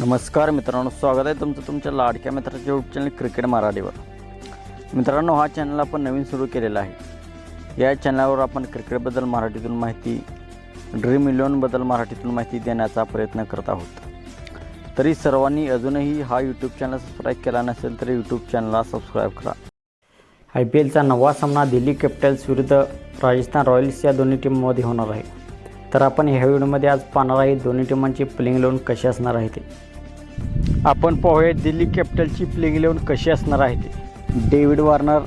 नमस्कार मित्रांनो स्वागत आहे तुमचं तुमच्या लाडक्या मित्राच्या यूट्यूब चॅनल क्रिकेट मराठीवर. मित्रांनो हा चॅनल आपण नवीन सुरू केलेला आहे. या चॅनलवर आपण क्रिकेटबद्दल मराठीतून माहिती ड्रीम इलेवनबद्दल मराठीतून माहिती देण्याचा प्रयत्न करत आहोत. तरी सर्वांनी अजूनही हा यूट्यूब चॅनल सबस्क्राईब केला नसेल तर यूट्यूब चॅनलला सबस्क्राईब करा. आय पी एलचा नवा सामना दिल्ली कॅपिटल्स विरुद्ध राजस्थान रॉयल्स या दोन्ही टीममध्ये होणार आहे. तर आपण ह्या व्हिडिओमध्ये आज पाहणार आहे दोन्ही टीमांची प्लेइंग इलेव्हन कशी असणार आहे ते. आपण पाहूया दिल्ली कॅपिटलची प्लेइंग इलेव्हन कशी असणार आहे ते. डेव्हिड वार्नर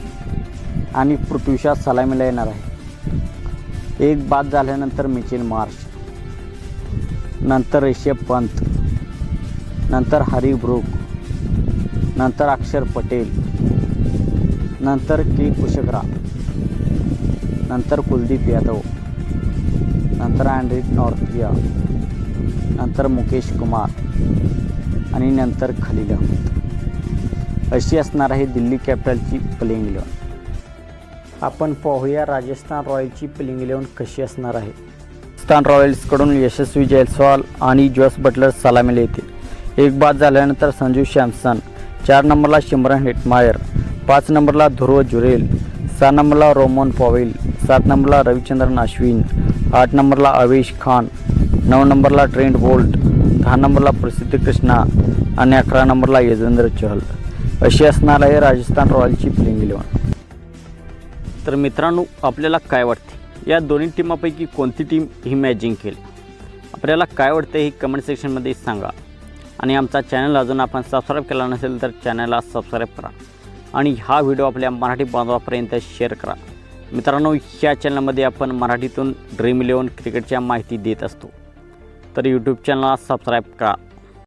आणि पृथ्वीशा सलामीला येणार आहे. एक बाद झाल्यानंतर मिचेल मार्च. नंतर ऋषभ पंत. नंतर हरी ब्रूक. नंतर अक्षर पटेल. नंतर के कुशकरा नंतर कुलदीप यादव. नंतर अँड्रिक नॉर्थिया नंतर मुकेश कुमार आणि नंतर खलील. अशी असणार आहे दिल्ली कॅपिटलची प्लेइंग इलेवन आपण पाहूया राजस्थान रॉयलची प्लेइंग इलेवन कशी असणार आहे. राजस्थान रॉयल्सकडून यशस्वी जयस्वाल आणि जोस बटलर सलामीला येतील. एक बाद झाल्यानंतर संजू सॅमसन चार नंबरला शिमरन हेटमायर पाच नंबरला ध्रुव जुरेल सहा नंबरला रोमन पॉवेल सात नंबरला रविचंद्रन अश्विन आठ नंबरला अवेश खान नऊ नंबरला ट्रेंट बोल्ट दहा नंबरला प्रसिद्ध कृष्णा आणि अकरा नंबरला यजेंद्र चहल. अशी असणार आहे राजस्थान रॉयलची प्लेइंग इलेवन तर मित्रांनो आपल्याला काय वाटते? या दोन्ही टीमापैकी कोणती टीम ही मॅच जिंकेल आपल्याला काय वाटतं हे कमेंट सेक्शनमध्ये सांगा. आणि आमचा चॅनल अजून आपण सबस्क्राईब केला नसेल तर चॅनलला सबस्क्राईब करा. आणि हा व्हिडिओ आपल्या मराठी बांधवापर्यंत शेअर करा. मित्रांनो ह्या चॅनलमध्ये आपण मराठीतून ड्रीम इलेवन क्रिकेटच्या माहिती देत असतो. तर यूट्यूब चॅनलला सबस्क्राईब करा.